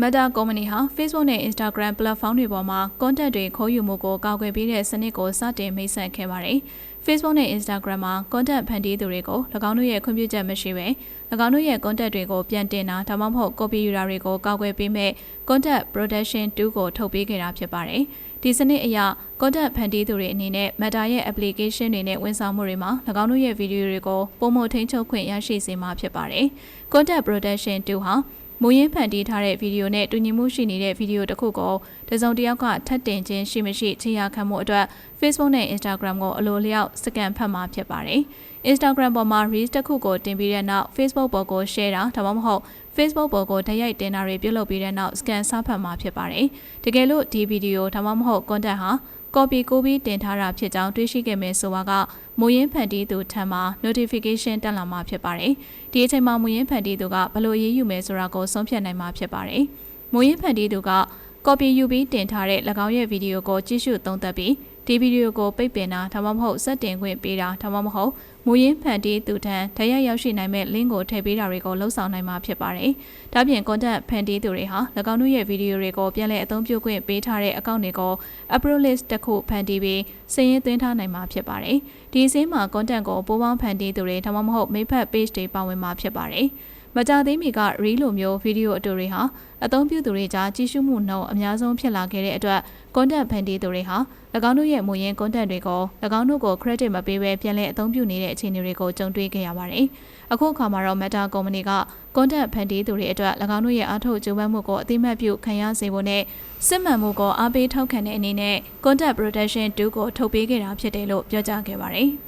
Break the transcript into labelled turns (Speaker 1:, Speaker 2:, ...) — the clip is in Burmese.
Speaker 1: Meta ကုမ္ပဏီဟာ Facebook နဲ့ Instagram platform တွေပေါ်မှာ content တွေခိုးယူမှုကိုကာကွယ်ပေးတဲ့စနစ်ကိုစတင်မိတ်ဆက်ခဲ့ပါတယ်။ Facebook နဲ့ Instagram မှာ content ဖန်တီးသူတွေကို၎င်းတို့ရဲ့ခွင့်ပြုချက်မရှိဘဲ၎င်းတို့ရဲ့ content တွေကိုပြန်တင်တာဒါမှမဟုတ် copy ယူတာတွေကိုကာကွယ်ပေးမဲ့ content protection 2ကိုထုတ်ပေးခဲ့တာဖြစ်ပါတယ်။ဒီစနစ်အရ content ဖန်တီးသူတွေအနေနဲ့ Meta ရဲ့ application တွေနဲ့ဝန်ဆောင်မှုတွေမှာ၎င်းတို့ရဲ့ဗီဒီယိုတွေကိုပုံမထိန်ချုပ်ခွင့်ရရှိစေမှာဖြစ်ပါတယ်။ content protection 2ဟာ မူရင်းဖန်တီးထားတဲ့ဗီဒီယိုနဲ့တူညီမှုရှိနေတဲ့ဗီဒီယိုတစ်ခုကိုတစုံတစ်ယောက်ကထပ်တင်ခြင်းရှိမရှိခြေရာခံမှုအတွက် Facebook နဲ့ Instagram ကိုအလိုလျောက်စကန်ဖတ်မှာဖြစ်ပါတယ်။ Instagram ပေါ်မှာ Reels တစ်ခုကိုတင်ပြီးတဲ့နောက် Facebook ပေါ်ကို share တာဒါမှမဟုတ် Facebook ပေါ်ကိုတိုက်ရိုက်တင်တာတွေပြုလုပ်ပြီးတဲ့နောက် scan စဖတ်မှာဖြစ်ပါတယ်။တကယ်လို့ဒီဗီဒီယိုဒါမှမဟုတ် content ဟာ copy ကိုပြီးတင်ထားတာဖြစ်ကြောင်းတွေးရှိခဲ့မယ်ဆိုပါကမူရင်းဖန်တီးသူထံမှာ notification တက်လာမှာဖြစ်ပါတယ်။ဒီအချိန်မှာမူရင်းဖန်တီးသူကဘလို့ရေးယူမယ်ဆိုတာကိုဆုံးဖြတ်နိုင်မှာဖြစ်ပါတယ်။မူရင်းဖန်တီးသူက copy ယူပြီးတင်ထားတဲ့၎င်းရဲ့ဗီဒီယိုကိုကြည့်ရှုသုံးသပ်ပြီး ဒီဗီဒီယိုကိုပိတ်ပင်တာဒါမှမဟုတ်စက်တင်ခွင့်ပေးတာဒါမှမဟုတ်မူရင်းဖန်တီးသူထံတရက်ရောက်ရှိနိုင်မဲ့ link ကိုထည့်ပေးတာတွေကိုလှုပ်ဆောင်နိုင်မှာဖြစ်ပါတယ်။ဒါပြင် content ဖန်တီးသူတွေဟာ၎င်းတို့ရဲ့ဗီဒီယိုတွေကိုပြန်လည်အသုံးပြုခွင့်ပေးထားတဲ့အကောင့်တွေကို approve list တစ်ခုဖန်တီးပြီးစာရင်းသွင်းထားနိုင်မှာဖြစ်ပါတယ်။ဒီအစင်းမှာ content ကိုပိုးပေါင်းဖန်တီးသူတွေဒါမှမဟုတ်မိဖက် page တွေပါဝင်မှာဖြစ်ပါတယ်။ မကြသေးမီက reel လိုမျိုးဗီဒီယိုအတူတွေဟာအသုံးပြုသူတွေကြားကြည့်ရှုမှုနှုန်းအများဆုံးဖြစ်လာခဲ့တဲ့အတွက် content ဖန်တီးသူတွေဟာ၎င်းတို့ရဲ့မူရင်း content တွေကို၎င်းတို့ကို credit မပေးဘဲပြန်လည်အသုံးပြုနေတဲ့အခြေအနေတွေကိုကြုံတွေ့ခဲ့ရပါတယ်။အခုအခါမှာတော့ Meta ကုမ္ပဏီက content ဖန်တီးသူတွေအတွက်၎င်းတို့ရဲ့အားထုတ်ကြိုးပမ်းမှုကိုအသိမှတ်ပြုခံရစေဖို့နဲ့စစ်မှန်မှုကိုအားပေးထောက်ခံတဲ့အနေနဲ့ content protection 2ကိုထုတ်ပေးခဲ့တာဖြစ်တယ်လို့ပြောကြားခဲ့ပါတယ်။